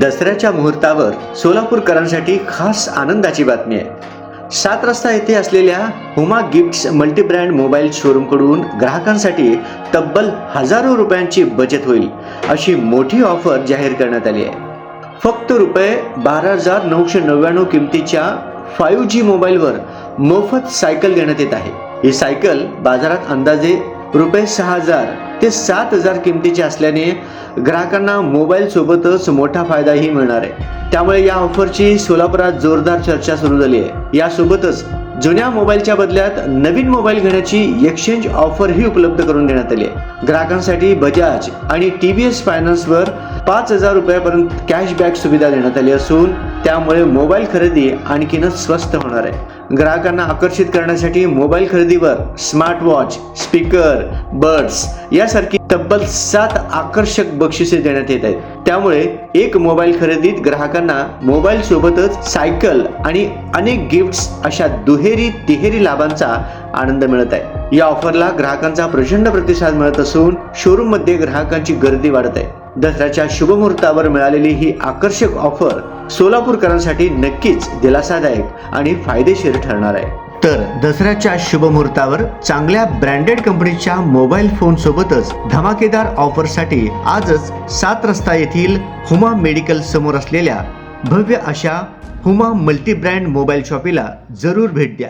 दसऱ्याच्या मुहूर्तावर सोलापूरकरांसाठी खास आनंदाची बातमी आहे. सात रस्ता येथे असलेल्या हुमा गिफ्ट्स मल्टीब्रँड मोबाईल शोरूमकडून ग्राहकांसाठी तब्बल हजारो रुपयांची बचत होईल अशी मोठी ऑफर जाहीर करण्यात आली आहे. फक्त रुपये बारा हजार नऊशे नव्याण्णव किमतीच्या फाईव्ह जी मोबाईलवर मोफत सायकल देण्यात येत आहे. ही सायकल बाजारात अंदाजे रुपये सहा हजार ते सात हजार किमतीचे असल्याने ग्राहकांना मोबाईलसोबतच मोठा फायदाही मिळणार आहे. त्यामुळे या ऑफरची सोलापुरात जोरदार चर्चा सुरू झाली आहे. यासोबतच जुन्या मोबाईलच्या बदल्यात नवीन मोबाईल घेण्याची एक्सचेंज ऑफर ही उपलब्ध करून देण्यात आली आहे. ग्राहकांसाठी बजाज आणि टी व्ही एस फायनान्सवर पाच हजार रुपयापर्यंत कॅशबॅक सुविधा देण्यात आली असून त्यामुळे मोबाईल खरेदी आणखीनच स्वस्त होणार आहे. ग्राहकांना आकर्षित करण्यासाठी मोबाईल खरेदीवर स्मार्ट वॉच स्पीकर बर्ड्स यासारखी तब्बल सात आकर्षक बक्षिसे देण्यात येत आहेत. त्यामुळे एक मोबाईल खरेदीत ग्राहकांना मोबाईल सोबतच सायकल आणि अनेक गिफ्ट्स अशा दुहेरी तिहेरी लाभांचा आनंद मिळत आहे. या ऑफरला ग्राहकांचा प्रचंड प्रतिसाद मिळत असून शोरूममध्ये ग्राहकांची गर्दी वाढत आहे. दसऱ्याच्या शुभमुहूर्तावर मिळालेली ही आकर्षक ऑफर सोलापूरकरांसाठी नक्कीच दिलासादायक आणि फायदेशीर ठरणार आहे. तर दसऱ्याच्या शुभमुहूर्तावर चांगल्या ब्रँडेड कंपनीच्या मोबाईल फोन सोबतच धमाकेदार ऑफरसाठी आजच सात रस्ता येथील हुमा मेडिकल समोर असलेल्या भव्य अशा हुमा मल्टी ब्रँड मोबाईल शॉपीला जरूर भेट द्या.